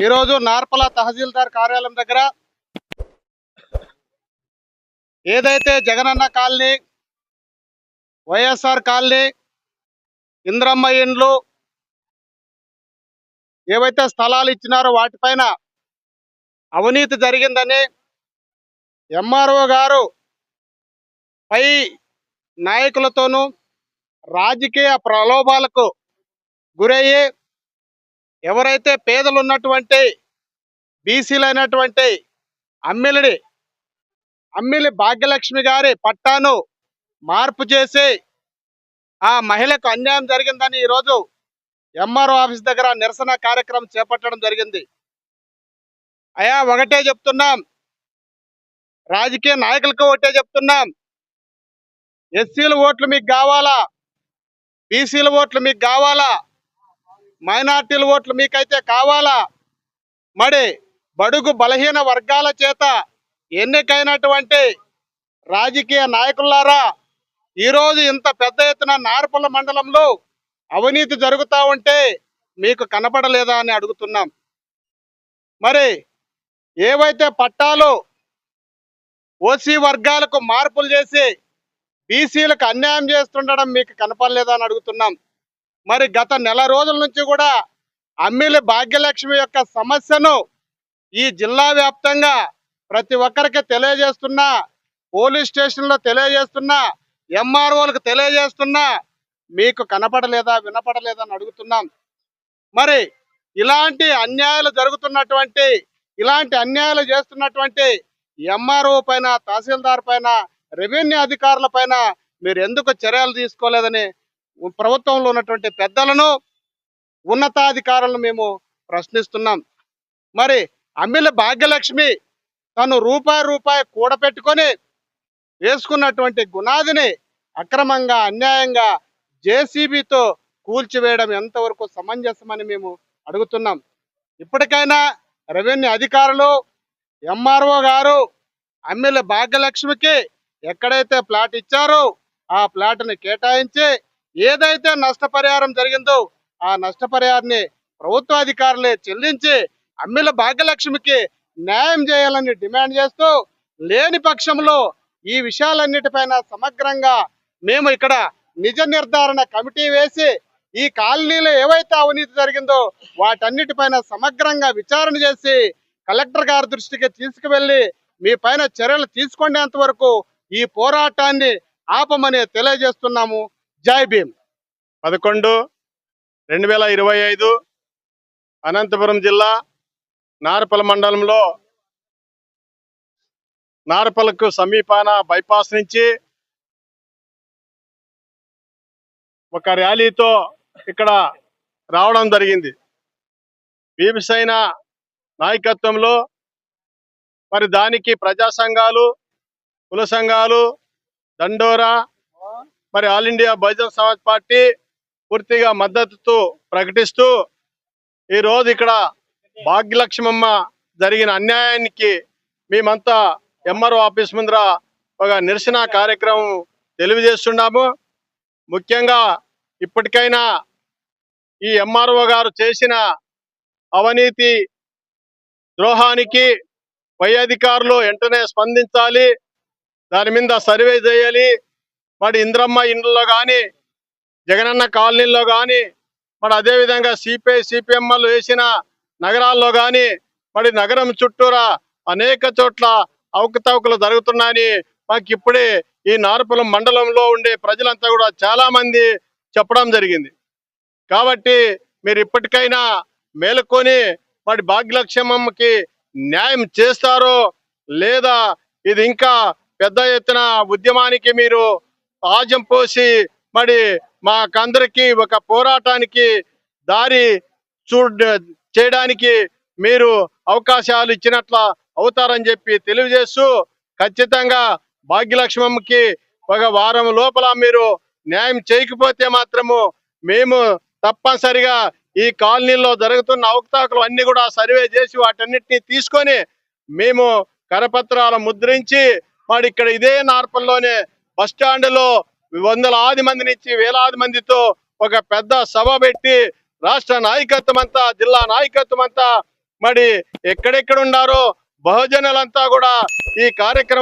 ఈరోజు నార్పల తహసీల్దార్ కార్యాలయం దగ్గర ఏదైతే Jagananna colony YSR colony Indiramma ఇండ్లు ఏవైతే స్థలాలు ఇచ్చినారో వాటిపైన అవినీతి జరిగిందని ఎంఆర్ఓ గారు పై నాయకులతోనూ రాజకీయ ప్రలోభాలకు గురయ్యి ఎవరైతే పేదలు ఉన్నటువంటి బీసీలైనటువంటి అమ్మిలిడి అమ్మిలి భాగ్యలక్ష్మి గారి పట్టాను మార్పు చేసి ఆ మహిళకు అన్యాయం జరిగిందని ఈరోజు ఎంఆర్ఓ ఆఫీస్ దగ్గర నిరసన కార్యక్రమం చేపట్టడం జరిగింది. అయా ఒకటే చెప్తున్నాం. రాజకీయ నాయకులకు ఒకటే చెప్తున్నాం. ఎస్సీల ఓట్లు మీకు కావాలా? బీసీల ఓట్లు మీకు కావాలా? మైనార్టీల ఓట్లు మీకైతే కావాలా? మరి బడుగు బలహీన వర్గాల చేత ఎన్నికైనటువంటి రాజకీయ నాయకులారా ఈరోజు ఇంత పెద్ద ఎత్తున నార్పల మండలంలో అవినీతి జరుగుతూ ఉంటే మీకు కనపడలేదా అని అడుగుతున్నాం. మరి ఏవైతే పట్టాలు ఓసీ వర్గాలకు మార్పులు చేసి బీసీలకు అన్యాయం చేస్తుండడం మీకు కనపడలేదా అని అడుగుతున్నాం. మరి గత నెల రోజుల నుంచి కూడా అమ్మిలి భాగ్యలక్ష్మి యొక్క సమస్యను ఈ జిల్లా వ్యాప్తంగా ప్రతి ఒక్కరికి తెలియజేస్తున్నా పోలీస్ స్టేషన్లో తెలియజేస్తున్నా ఎంఆర్ఓలకు తెలియజేస్తున్నా మీకు కనపడలేదా వినపడలేదా అని అడుగుతున్నాం. మరి ఇలాంటి అన్యాయాలు జరుగుతున్నటువంటి ఇలాంటి అన్యాయాలు చేస్తున్నటువంటి ఎంఆర్ఓ పైన తహసీల్దార్ పైన రెవెన్యూ అధికారుల పైన మీరు ఎందుకు చర్యలు తీసుకోలేదని ప్రభుత్వంలో ఉన్నటువంటి పెద్దలను ఉన్నతాధికారులను మేము ప్రశ్నిస్తున్నాం. మరి అమ్మిల భాగ్యలక్ష్మి తను రూపాయి రూపాయి కూడపెట్టుకొని వేసుకున్నటువంటి గునాదిని అక్రమంగా అన్యాయంగా జేసీబీతో కూల్చివేయడం ఎంతవరకు సమంజసమని మేము అడుగుతున్నాం. ఇప్పటికైనా రెవెన్యూ అధికారులు ఎంఆర్ఓ గారు అమ్మిల భాగ్యలక్ష్మికి ఎక్కడైతే ప్లాట్ ఇచ్చారో ఆ ప్లాట్ని కేటాయించి ఏదైతే నష్టపరిహారం జరిగిందో ఆ నష్టపరిహారాన్ని ప్రభుత్వ అధికారులే చెల్లించి అమ్మిల భాగ్యలక్ష్మికి న్యాయం చేయాలని డిమాండ్ చేస్తూ లేని పక్షంలో ఈ విషయాలన్నిటిపైన సమగ్రంగా మేము ఇక్కడ నిజ నిర్ధారణ కమిటీ వేసి ఈ కాలనీలో ఏవైతే అవినీతి జరిగిందో వాటన్నిటిపైన సమగ్రంగా విచారణ చేసి కలెక్టర్ గారి దృష్టికి తీసుకువెళ్ళి మీ పైన చర్యలు తీసుకునేంత వరకు ఈ పోరాటాన్ని ఆపమని తెలియజేస్తున్నాము. జై భీమ్. పదకొండు రెండు వేల ఇరవై ఐదు అనంతపురం జిల్లా నారపల మండలంలో నారపలకు సమీపాన బైపాస్ నుంచి ఒక ర్యాలీతో ఇక్కడ రావడం జరిగింది. భీమసేన నాయకత్వంలో మరి దానికి ప్రజా సంఘాలు కుల సంఘాలు దండోరా మరి All India Bahujan Samaj Party పూర్తిగా మద్దతుతో ప్రకటిస్తూ ఈ రోజు ఇక్కడ భాగ్యలక్ష్మమ్మ జరిగిన అన్యాయానికి మేమంతా ఎంఆర్ఓ ఆఫీస్ ముందర ఒక నిరసన కార్యక్రమం తెలియజేస్తున్నాము. ముఖ్యంగా ఇప్పటికైనా ఈ ఎంఆర్ఓ గారు చేసిన అవినీతి ద్రోహానికి పై అధికారులు వెంటనే స్పందించాలి. దాని మీద సర్వే చేయాలి. మరి ఇంద్రమ్మ ఇండ్లలో కానీ జగనన్న కాలనీలో కానీ మరి అదేవిధంగా సిపిఐ సిపిఎంఎల్ వేసిన నగరాల్లో కానీ మరి నగరం చుట్టూరా అనేక చోట్ల అవకతవకలు జరుగుతున్నాయని మాకు ఇప్పుడే ఈ నార్పులం మండలంలో ఉండే ప్రజలంతా కూడా చాలామంది చెప్పడం జరిగింది. కాబట్టి మీరు ఇప్పటికైనా మేలుకొని మరి భాగ్యలక్ష్మమ్మకి న్యాయం చేస్తారో లేదా ఇది ఇంకా పెద్ద ఎత్తున ఉద్యమానికి మీరు ఆజం పోసి మరి మాకందరికి ఒక పోరాటానికి దారి చూ చేయడానికి మీరు అవకాశాలు ఇచ్చినట్ల అవుతారని చెప్పి తెలియజేస్తూ ఖచ్చితంగా భాగ్యలక్ష్మమ్మకి ఒక వారం లోపల మీరు న్యాయం చేయకపోతే మాత్రము మేము తప్పనిసరిగా ఈ కాలనీలో జరుగుతున్న అవకతవకలు అన్ని కూడా సర్వే చేసి వాటన్నిటిని తీసుకొని మేము కరపత్రాలు ముద్రించి మరి ఇక్కడ ఇదే నార్పల్లోనే బస్ స్టాండ్లో వందలాది మంది నుంచి వేలాది మందితో ఒక పెద్ద సభ పెట్టి రాష్ట్ర నాయకత్వం అంతా జిల్లా నాయకత్వం అంతా మరి ఎక్కడెక్కడ ఉన్నారో బహుజనులంతా కూడా ఈ కార్యక్రమం